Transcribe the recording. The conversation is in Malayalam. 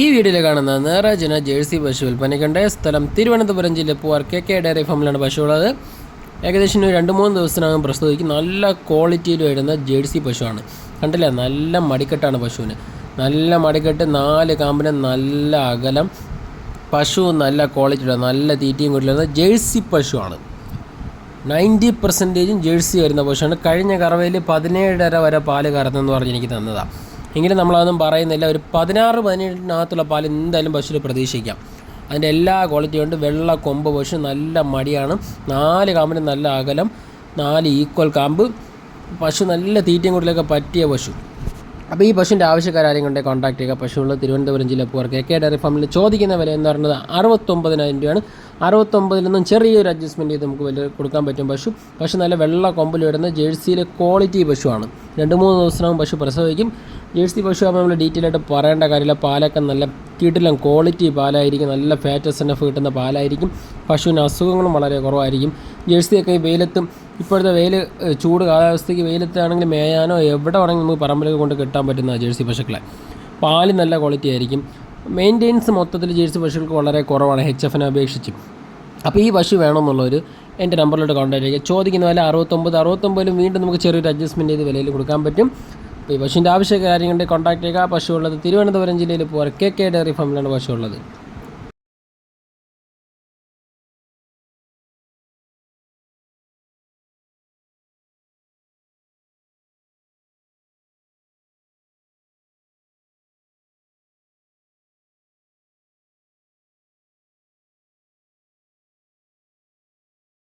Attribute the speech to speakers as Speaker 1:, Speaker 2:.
Speaker 1: ഈ വീഡിയോയിൽ കാണുന്ന നേറാജിന ജേഴ്സി പശു വിൽപ്പനയ്ക്കുണ്ട്. സ്ഥലം തിരുവനന്തപുരം ജില്ലയിൽ പൂവാർ കെ കെ ഡയറി ഫാമിലാണ് പശുവുള്ളത് ഏകദേശം രണ്ട് മൂന്ന് ദിവസത്തിനകം പ്രസ്തുതിക്കും നല്ല ക്വാളിറ്റിയിൽ വരുന്ന ജേഴ്സി പശുവാണ്. കണ്ടില്ലേ? നല്ല മടിക്കെട്ടാണ് പശുവിന്. നല്ല മടിക്കെട്ട് നാല് കാമ്പിന് നല്ല അകലം. പശു നല്ല ക്വാളിറ്റിയുടെ നല്ല തീറ്റയും കൂടിയുള്ള ജേഴ്സി പശുവാണ്. നയന്റി പെർസെന്റേജും ജേഴ്സി വരുന്ന പശുവാണ്. കഴിഞ്ഞ കറവയിൽ പതിനേഴര വരെ പാൽ കറന്നെന്ന് പറഞ്ഞ് എനിക്ക് തന്നതാണ് എങ്കിലും നമ്മളതൊന്നും പറയുന്നില്ല. ഒരു പതിനാറ് പതിനേഴിനകത്തുള്ള പാൽ എന്തായാലും പശുവിൽ പ്രതീക്ഷിക്കാം. അതിന്റെ എല്ലാ ക്വാളിറ്റിയും ഉണ്ട്. വെള്ള കൊമ്പ് പശു നല്ല മടിയാണ്. നാല് കാമ്പിന് നല്ല അകലം. നാല് ഈക്വൽ കാമ്പ്. പശു നല്ല തീറ്റയും കൂടിലൊക്കെ പറ്റിയ പശു. അപ്പോൾ ഈ പശുവിന്റെ ആവശ്യക്കാരും കൊണ്ടേ കോൺടാക്ട് ചെയ്യുക. പശുവുള്ള തിരുവനന്തപുരം ജില്ല പൂർക്ക് കെ ഡയറി ഫാമിൽ ചോദിക്കുന്ന വില എന്ന് പറയുന്നത് അറുപത്തൊമ്പതിനായിരം രൂപയാണ്. അറുപത്തൊമ്പതിൽ നിന്നും ചെറിയൊരു അഡ്ജസ്റ്റ്മെന്റ് ചെയ്ത് നമുക്ക് വലിയ കൊടുക്കാൻ പറ്റും പശു. പശു നല്ല വെള്ള കൊമ്പിൽ വരുന്ന ജേഴ്സിയിലെ ക്വാളിറ്റി പശുവാണ്. രണ്ട് മൂന്ന് ദിവസത്തിനകം പശു പ്രസവിക്കും. ജേഴ്സി പശു ആകുമ്പോൾ നമ്മൾ ഡീറ്റെയിൽ ആയിട്ട് പറയേണ്ട കാര്യമില്ല. പാലൊക്കെ നല്ല കിടിലം ക്വാളിറ്റി പാലായിരിക്കും. നല്ല ഫാറ്റസ് എഫ് കിട്ടുന്ന പാലായിരിക്കും. പശുവിന് അസുഖങ്ങളും വളരെ കുറവായിരിക്കും. ജേഴ്സിയൊക്കെ ഈ വെയിലത്തും ഇപ്പോഴത്തെ വെയിൽ ചൂട് കാലാവസ്ഥയ്ക്ക് വെയിലത്താണെങ്കിൽ മേയാനോ എവിടെ വേണമെങ്കിലും നമുക്ക് പറമ്പിലേക്ക് കൊണ്ട് കിട്ടാൻ പറ്റുന്ന ജേഴ്സി പശുക്കളെ. പാൽ നല്ല ക്വാളിറ്റി ആയിരിക്കും. മെയിന്റെനൻസ് മൊത്തത്തിൽ ജേഴ്സി പശുക്കൾക്ക് വളരെ കുറവാണ്. എച്ച് എഫിനെ അപേക്ഷിച്ച്. അപ്പോൾ ഈ പശു വേണമെന്നുള്ളവർ എന്റെ നമ്പറിലോട്ട് കോൺടാക്ട് ചെയ്യുക. ചോദിക്കുന്ന വില അറുപത്തൊമ്പത് അറുപത്തൊമ്പതിലും വീണ്ടും നമുക്ക് ചെറിയൊരു അഡ്ജസ്റ്റ്മെന്റ് ചെയ്ത് വിലയിൽ കൊടുക്കാൻ പറ്റും. അപ്പോൾ ഈ പശുവിന്റെ ആവശ്യ കാര്യങ്ങളുടെ കോൺടാക്ട് ചെയ്യുക പശു ഉള്ളത് തിരുവനന്തപുരം ജില്ലയിൽ പോകാൻ കെ കെ ഡയറി ഫാമിലാണ് പശു ഉള്ളത്.